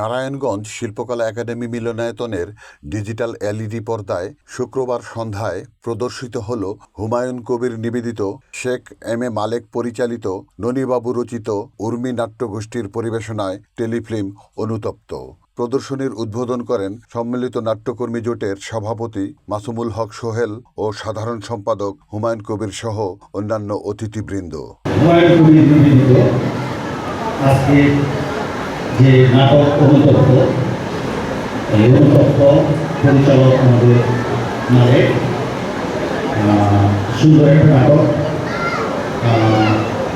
নারায়ণগঞ্জ শিল্পকলা academy মিলনায়তনের digital LED পর্দায় শুক্রবার সন্ধ্যায় প্রদর্শিত হল হুমায়ুন কবির নিবেদিত শেখ এম এ মালেক পরিচালিত ননীবাবু রচিত উর্মি নাট্যগোষ্ঠীর পরিবেশনায় টেলিফিল্ম অনুতপ্ত। প্রদর্শনীর উদ্বোধন করেন সম্মিলিত নাট্যকর্মী জোটের সভাপতি মাসুমুল হক সোহেল ও সাধারণ সম্পাদক হুমায়ুন কবির সহ অন্যান্য অতিথিবৃন্দ হুমায়ুন কবির নিবেদিত আজকে যে নাটক অনুতপ্ত এই অনুতপ্ত পরিচালক আমাদের আহ, সুন্দর একটা নাটক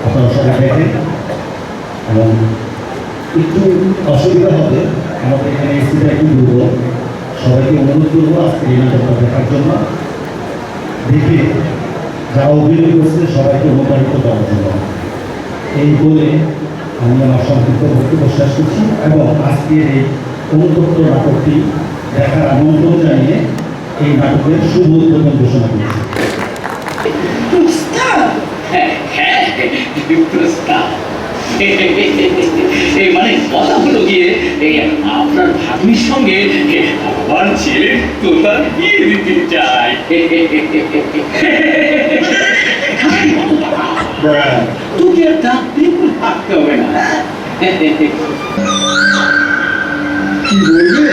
আপনারা সবাই দেখেন। এবং একটু অসুবিধা হবে আমাদের এখানে এসিটা একটু দুর্বল। সবাইকে অনুরোধ করব আজকে এই নাটকটা দেখার জন্য। দেখে যারা অভিনয় করছে সবাইকে অনুপ্রাণিত করার জন্য। এই বলে আমি আমার সংক্ষিপ্ত বক্তব্য শেষ করছি এবং আজকের এই অনুতপ্ত নাটকটি দেখার আমন্ত্রণ জানিয়ে এই নাটকের শুভ উদ্বোধন ঘোষণা করছি। এই মানে কথা হলো গিয়ে এই আপনার ভাগ্নির সঙ্গে আমার ছেলে বিয়ে দিতে তোকে আর দাঁত বিলকুল থাকতে হবে না কি বলবে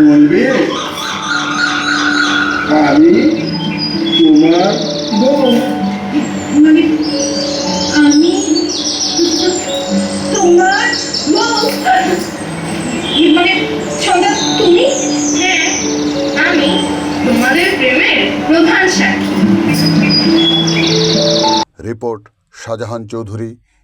বলবে আমি তোমার বউ মানে আমি তোমার বউ মানে সদা তুমি হ্যাঁ আমি তোমাদের প্রেমের প্রধান সাক্ষী report Shahjahan Chowdhury